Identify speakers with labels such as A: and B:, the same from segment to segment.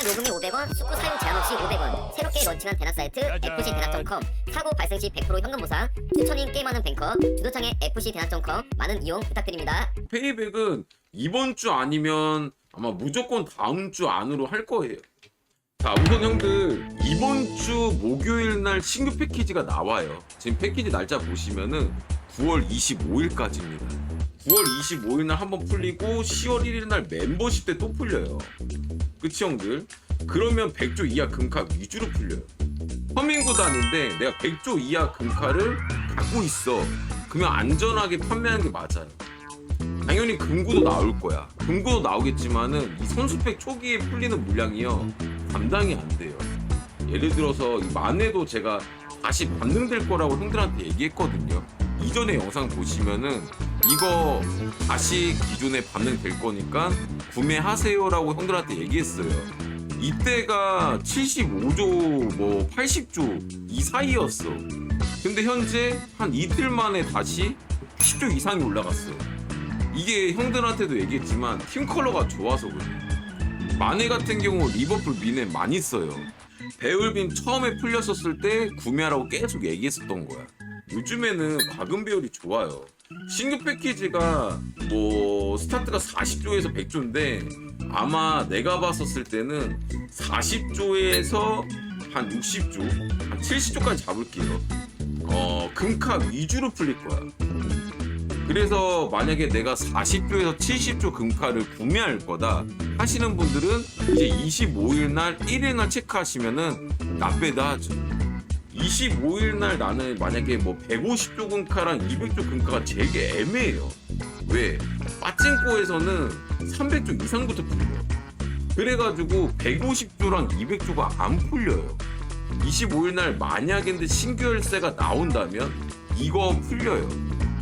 A: 일단 요금이 500원, 숙구 사용 제한 없이 500원. 새롭게 런칭한 대낙 사이트 FC 대낙.com 사고 발생 시 100% 현금 보상. 추천인 게임하는 뱅커 주소창에 FC 대낙.com 많은 이용 부탁드립니다.
B: 페이백은 이번 주 아니면 아마 무조건 다음 주 안으로 할 거예요. 자, 우선 형들 이번 주 목요일 날 신규 패키지가 나와요. 지금 패키지 날짜 보시면은 9월 25일까지입니다. 9월 25일 날 한번 풀리고 10월 1일 날 멤버십 때 또 풀려요. 그치 형들? 그러면 100조 이하 금카 위주로 풀려요. 서민구단인데 내가 100조 이하 금카를 갖고 있어. 그러면 안전하게 판매하는 게 맞아요. 당연히 금구도 나올 거야. 금구도 나오겠지만은 이 선수팩 초기에 풀리는 물량이요 감당이 안 돼요. 예를 들어서 이 만회도 제가 다시 반등될 거라고 형들한테 얘기했거든요. 이전에 영상 보시면은 이거 다시 기존에 반등될 거니까 구매하세요라고 형들한테 얘기했어요. 이때가 75조 뭐 80조 이 사이였어. 근데 현재 한 이틀 만에 다시 10조 이상이 올라갔어요. 이게 형들한테도 얘기했지만 팀 컬러가 좋아서 그래. 마네 같은 경우 리버풀 민에 많이 써요. 배울빈 처음에 풀렸었을 때 구매하라고 계속 얘기했었던 거야. 요즘에는 과금 배율이 좋아요. 신규 패키지가 뭐 스타트가 40조에서 100조인데 아마 내가 봤었을 때는 40조에서 한 60조, 한 70조까지 잡을게요. 어, 금카 위주로 풀릴 거야. 그래서 만약에 내가 40조에서 70조 금카를 구매할 거다 하시는 분들은 이제 25일 날 1일 날 체크하시면은 나빼다 하죠. 25일 날 나는 만약에 뭐 150조 금카랑 200조 금카가 되게 애매해요. 왜? 빠찡코에서는 300조 이상부터 풀려요. 그래가지고 150조랑 200조가 안 풀려요. 25일 날 만약에 근데 신규 열쇠가 나온다면 이거 풀려요.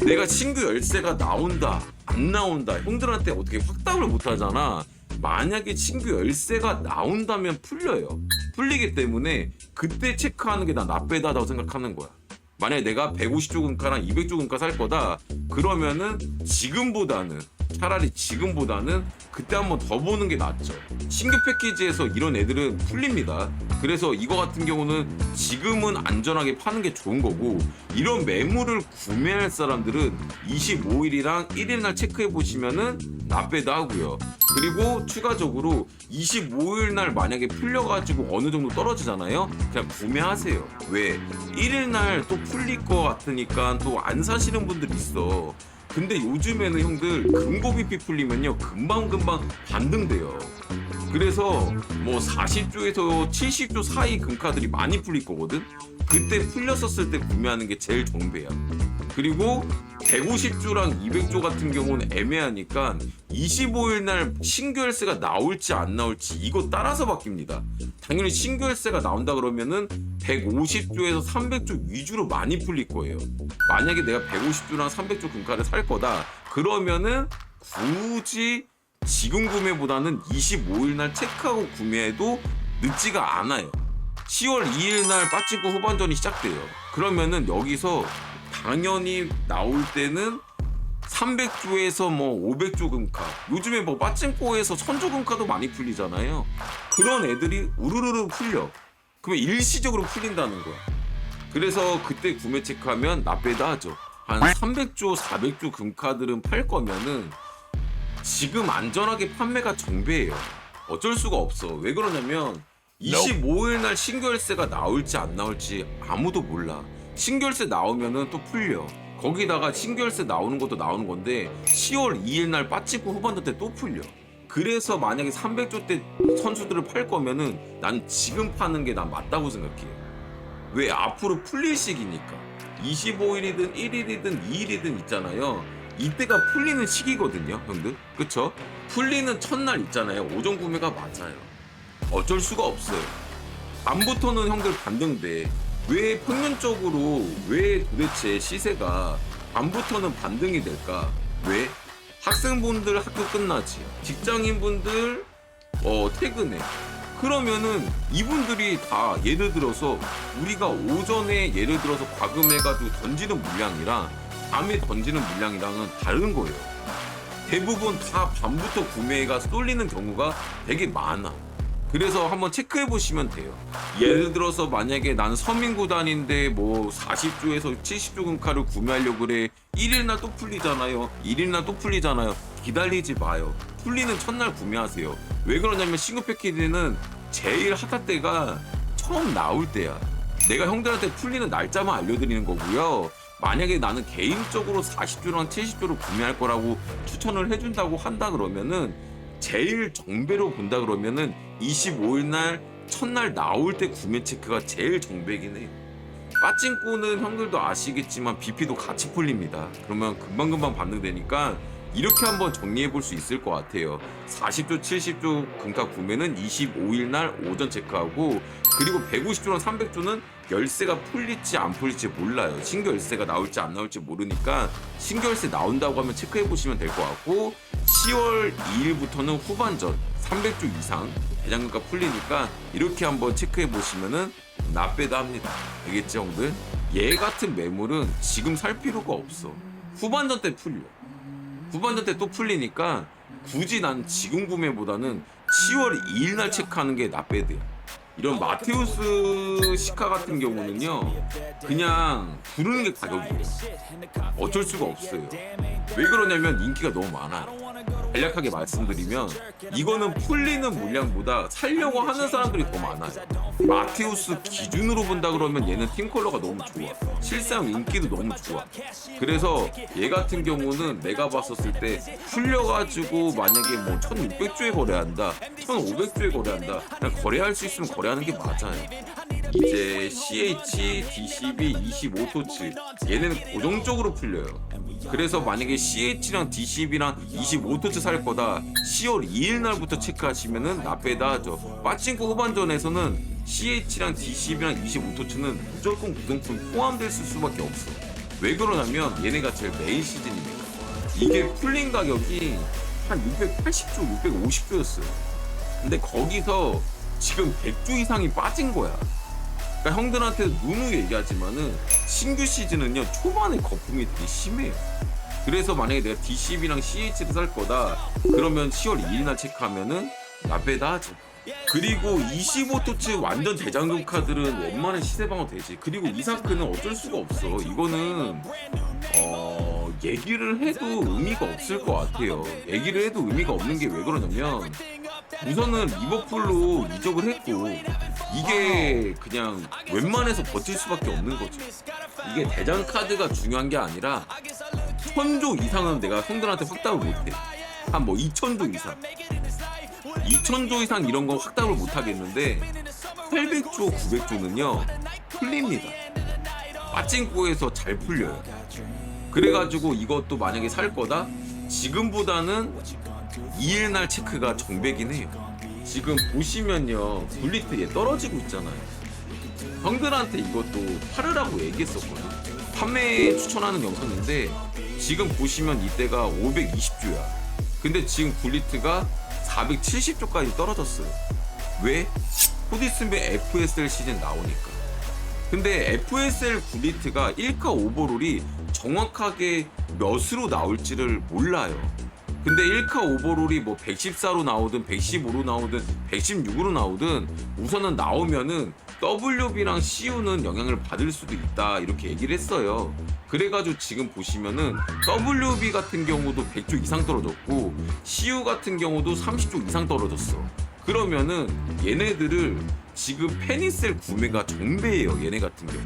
B: 내가 신규 열쇠가 나온다 안 나온다 형들한테 어떻게 확답을 못 하잖아 만약에 신규 열쇠가 나온다면 풀려요 풀리기 때문에 그때 체크하는 게 난 나빼다라고 생각하는 거야. 만약에 내가 150조 금가랑 200조 금가 살 거다. 그러면은 지금보다는 차라리 지금보다는 그때 한번 더 보는 게 낫죠 신규 패키지에서 이런 애들은 풀립니다 그래서 이거 같은 경우는 지금은 안전하게 파는 게 좋은 거고 이런 매물을 구매할 사람들은 25일이랑 1일 날 체크해 보시면은 나빼다 하고요. 그리고 추가적으로 25일 날 만약에 풀려가지고 어느 정도 떨어지잖아요. 그냥 구매하세요. 왜? 1일 날 또 풀릴 것 같으니까 또 안 사시는 분들 있어. 근데 요즘에는 형들 금고비피 풀리면요 금방금방 반등돼요. 그래서 뭐 40조에서 70조 사이 금카들이 많이 풀릴 거거든. 그때 풀렸었을 때 구매하는 게 제일 정배야. 그리고 150조랑 200조 같은 경우는 애매하니까 25일 날 신규 열쇠가 나올지 안 나올지 이거 따라서 바뀝니다. 당연히 신규 열쇠가 나온다 그러면은 150조에서 300조 위주로 많이 풀릴 거예요. 만약에 내가 150조랑 300조 금카를 살 거다 그러면은 굳이 지금 구매보다는 25일 날 체크하고 구매해도 늦지가 않아요. 10월 2일 날 빠지고 후반전이 시작돼요. 그러면은 여기서 당연히 나올 때는 300조에서 뭐 500조 금카. 요즘에 뭐 빠찡코에서 1000조 금카도 많이 풀리잖아요. 그런 애들이 우르르르 풀려. 그러면 일시적으로 풀린다는 거야. 그래서 그때 구매 체크하면 나빼다 하죠. 한 300조 400조 금카들은 팔 거면은 지금 안전하게 판매가 정배예요. 어쩔 수가 없어. 왜 그러냐면 25일 날 열쇠가 나올지 안 나올지 아무도 몰라. 열쇠 나오면은 또 풀려. 거기다가 열쇠 나오는 것도 나오는 건데 10월 2일 날 빠지고 후반전 때 또 풀려. 그래서 만약에 300조 때 선수들을 팔 거면은 난 지금 파는 게 난 맞다고 생각해. 왜 앞으로 풀릴 시기니까. 25일이든 1일이든 2일이든 있잖아요. 이때가 풀리는 시기거든요 형들. 그쵸? 풀리는 첫날 있잖아요. 오전 구매가 맞아요 어쩔 수가 없어요. 밤부터는 형들 반등돼. 왜 평균적으로 왜 도대체 시세가 밤부터는 반등이 될까? 왜? 학생분들 학교 끝나지. 직장인분들 어 퇴근해. 그러면은 이분들이 다 예를 들어서 우리가 오전에 예를 들어서 과금해가지고 던지는 물량이랑 밤에 던지는 물량이랑은 다른 거예요. 대부분 다 밤부터 구매가 쏠리는 경우가 되게 많아. 그래서 한번 체크해 보시면 돼요. 예를 들어서 만약에 나는 서민 구단인데 뭐 40조에서 70조 금카를 구매하려고 그래. 1일 날 또 풀리잖아요. 1일 날 또 풀리잖아요. 기다리지 마요. 풀리는 첫날 구매하세요. 왜 그러냐면 신규 패키지는 제일 핫할 때가 처음 나올 때야. 내가 형들한테 풀리는 날짜만 알려드리는 거고요. 만약에 나는 개인적으로 40조랑 70조를 구매할 거라고 추천을 해준다고 한다 그러면은 제일 정배로 본다 그러면은 25일 날 첫날 나올 때 구매 체크가 제일 정배긴 해요. 빠찡꾸는 형들도 아시겠지만 BP도 같이 풀립니다. 그러면 금방금방 반등되니까 이렇게 한번 정리해 볼 수 있을 것 같아요. 40조, 70조 금가 구매는 25일 날 오전 체크하고 그리고 150조랑 300조는 열쇠가 풀릴지 안 풀릴지 몰라요. 신규 열쇠가 나올지 안 나올지 모르니까 신규 열쇠 나온다고 하면 체크해 보시면 될 것 같고 10월 2일부터는 후반전 300조 이상 대장금가 풀리니까 이렇게 한번 체크해 보시면은 나빼다 합니다. 알겠지 형들? 얘 같은 매물은 지금 살 필요가 없어. 후반전 때 풀려. 후반전 때 또 풀리니까 굳이 난 지금 구매보다는 10월 2일 날 체크하는 게 나빼드야. 이런 마테우스 시카 같은 경우는요 그냥 부르는 게 가격이에요. 어쩔 수가 없어요. 왜 그러냐면 인기가 너무 많아요 간략하게 말씀드리면 이거는 풀리는 물량보다 살려고 하는 사람들이 더 많아요. 마테우스 기준으로 본다 그러면 얘는 팀 컬러가 너무 좋아. 실상 인기도 너무 좋아. 그래서 얘 같은 경우는 내가 봤었을 때 풀려가지고 만약에 뭐 1600조에 거래한다 1500조에 거래한다 그냥 거래할 수 있으면 거래하는 게 맞아요 이제 CH, DCB 25토치 얘네는 고정적으로 풀려요. 그래서 만약에 CH랑 DCB랑 25토치 살 거다. 10월 2일 날부터 체크하시면은 나빼다 하죠. 빠찡코 후반전에서는 CH랑 DCB랑 25토치는 무조건 구성품 포함될 수밖에 없어. 왜 그러냐면 얘네가 제일 메인 시즌이니까 이게 풀린 가격이 한 680조, 650조였어요. 근데 거기서 지금 100조 이상이 빠진 거야 그러니까 형들한테 누누이 얘기하지만은 신규 시즌은요 초반에 거품이 되게 심해요. 그래서 만약에 내가 DCB랑 CH를 살 거다 그러면 10월 2일 날 체크하면은 나빼다 하죠. 그리고 25토치 완전 대장금 카드는 웬만한 시세 방어 되지. 그리고 이사크는 어쩔 수가 없어. 이거는 어 얘기를 해도 의미가 없을 것 같아요. 얘기를 해도 의미가 없는 게 왜 그러냐면 우선은 리버풀로 이적을 했고 이게 그냥 웬만해서 버틸 수밖에 없는 거죠. 이게 대장 카드가 중요한 게 아니라 천조 이상은 내가 형들한테 확답을 못해. 한 뭐 2천조 이상. 2천조 이상 이런 건 확답을 못 하겠는데 800조, 900조는요 풀립니다. 빠찡코에서 잘 풀려요. 그래가지고 이것도 만약에 살 거다 지금보다는 2일 날 체크가 정배긴 해요. 지금 보시면요 굴리트 얘 떨어지고 있잖아요. 형들한테 이것도 팔으라고 얘기했었거든. 판매 추천하는 영상인데 지금 보시면 이때가 520조야. 근데 지금 굴리트가 470조까지 떨어졌어요. 왜? 코디스의 FSL 시즌 나오니까. 근데 FSL 굴리트가 1카 오버롤이 정확하게 몇으로 나올지를 몰라요. 근데 1카 오버롤이 뭐 114로 나오든 115로 나오든 116으로 나오든 우선은 나오면은 WB랑 CU는 영향을 받을 수도 있다 이렇게 얘기를 했어요. 그래가지고 지금 보시면은 WB 같은 경우도 100조 이상 떨어졌고 CU 같은 경우도 30조 이상 떨어졌어. 그러면은 얘네들을 지금 페니셀 구매가 정배예요 얘네 같은 경우.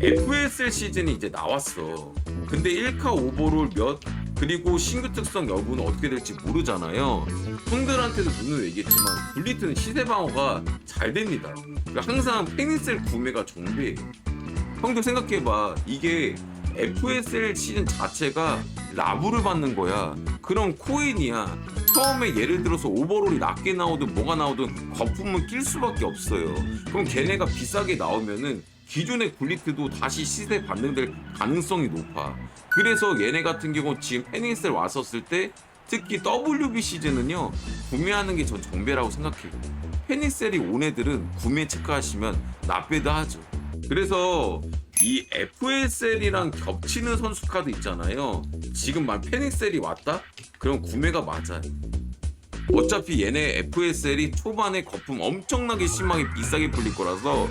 B: FSL 시즌이 이제 나왔어. 근데 1카 오버롤 몇 그리고 신규 특성 여부는 어떻게 될지 모르잖아요. 형들한테도 눈으로 얘기했지만 굴리트는 시세 방어가 잘 됩니다. 그러니까 항상 페니셀 구매가 정배예요. 형들 생각해봐. 이게 FSL 시즌 자체가 라부를 받는 거야. 그럼 코인이야. 처음에 예를 들어서 오버롤이 낮게 나오든 뭐가 나오든 거품은 낄 수밖에 없어요. 그럼 걔네가 비싸게 나오면은 기존의 굴리트도 다시 시세 반등될 가능성이 높아. 그래서 얘네 같은 경우 지금 페니셀 왔었을 때 특히 WB 시즌은요 구매하는 게 전 정배라고 생각해요. 페니셀이 온 애들은 구매 체크하시면 나빼다 하죠. 그래서 이 FSL이랑 겹치는 선수 카드 있잖아요. 지금 만 페닉셀이 왔다? 그럼 구매가 맞아요. 어차피 얘네 FSL이 초반에 거품 엄청나게 심하게 비싸게 풀릴 거라서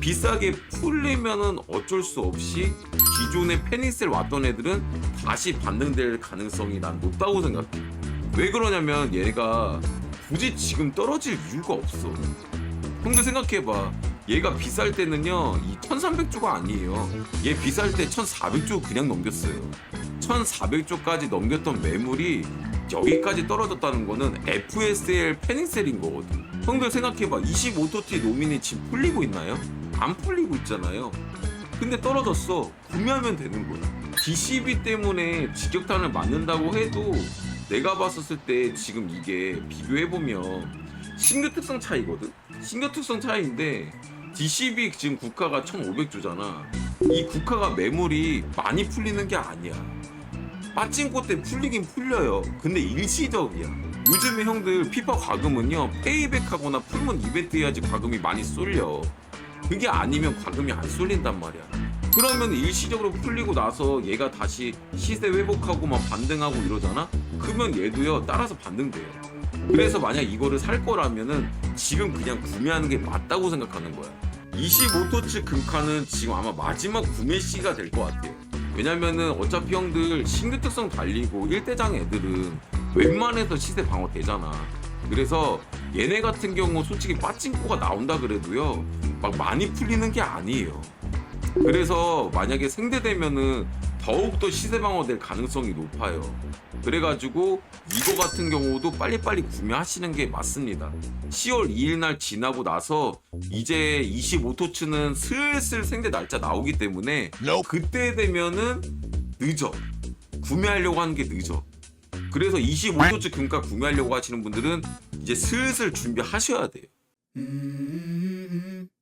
B: 비싸게 풀리면은 어쩔 수 없이 기존에 페니셀 왔던 애들은 다시 반등될 가능성이 난 높다고 생각해. 왜 그러냐면 얘가 굳이 지금 떨어질 이유가 없어. 형도 생각해봐. 얘가 비쌀 때는요, 이 1300조가 아니에요. 얘 비쌀 때 1400조 그냥 넘겼어요. 1400조까지 넘겼던 매물이 여기까지 떨어졌다는 거는 FSL 페닝셀인 거거든. 형들 생각해봐. 25토티 노민이 지금 풀리고 있나요? 안 풀리고 있잖아요. 근데 떨어졌어. 구매하면 되는 거야. DCB 때문에 직격탄을 맞는다고 해도 내가 봤었을 때 지금 이게 비교해보면 신규 특성 차이거든? 신규 특성 차이인데 DCB 지금 국가가 1500조잖아. 이 국가가 매물이 많이 풀리는 게 아니야. 빠찡코 때 풀리긴 풀려요. 근데 일시적이야. 요즘에 형들 피파 과금은요 페이백하거나 풀문 이벤트 해야지 과금이 많이 쏠려. 그게 아니면 과금이 안 쏠린단 말이야. 그러면 일시적으로 풀리고 나서 얘가 다시 시세 회복하고 막 반등하고 이러잖아? 그러면 얘도요 따라서 반등돼요. 그래서 만약 이거를 살 거라면은 지금 그냥 구매하는 게 맞다고 생각하는 거야. 25토츠 금카는 지금 아마 마지막 구매 시기가 될 것 같아요. 왜냐면은 어차피 형들 신규 특성 달리고 1대장 애들은 웬만해서 시세 방어 되잖아. 그래서 얘네 같은 경우 솔직히 빠찡코가 나온다 그래도요 막 많이 풀리는 게 아니에요. 그래서 만약에 생대되면은 더욱더 시세 방어될 가능성이 높아요. 그래가지고 이거 같은 경우도 빨리빨리 구매하시는 게 맞습니다. 10월 2일 날 지나고 나서 이제 25토츠는 슬슬 생대 날짜 나오기 때문에 그때 되면은 늦어. 구매하려고 하는 게 늦어. 그래서 25토츠 금가 구매하려고 하시는 분들은 이제 슬슬 준비하셔야 돼요.